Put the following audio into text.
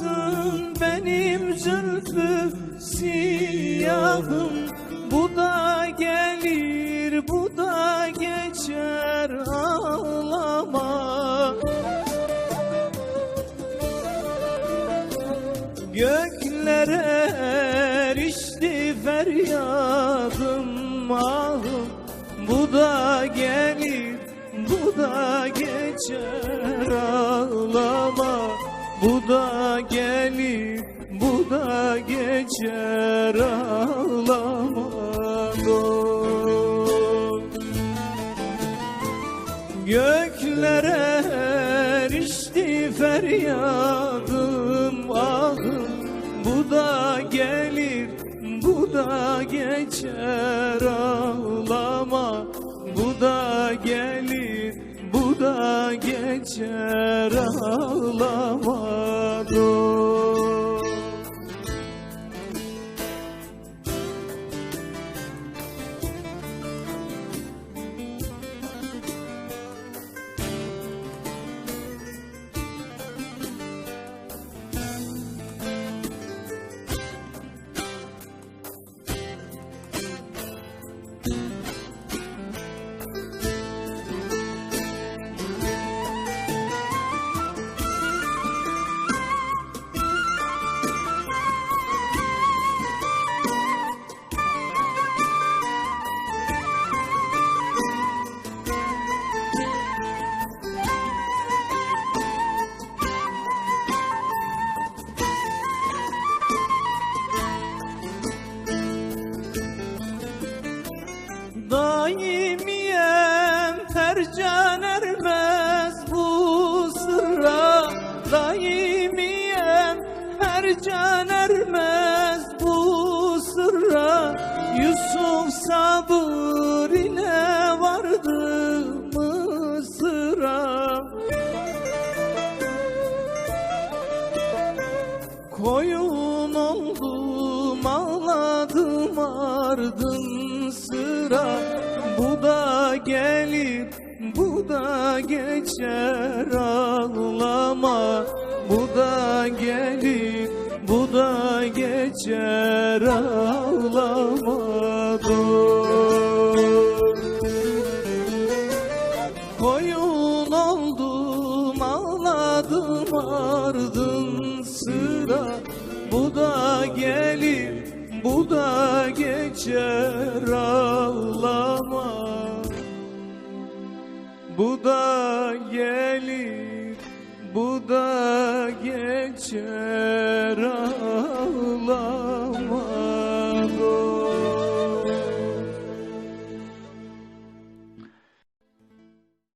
ağlamasın benim zülfü siyahım. Bu da gelir bu da geçer ağlama. Göklere erişti feryadım ahım Bu da gelir bu da geçer ağlama Bu da gelir bu da geçer ağlama Doy. Göklere erişti feryadım ahım Bu da gelir bu da geçer ağlama Bu da gelir da geçer ağlama tercan ermez bu sıra Yusuf sabır ile vardı Mısır'a. Koyun oldum ağladım ardın sıra. Bu da gelir bu da geçer ağlama. Bu da gelir bu da geçer ağlama dur Koyun oldum ağladım ardın sıra. Bu da gelir bu da geçer ağlama. Bu da gelir geçer ağlar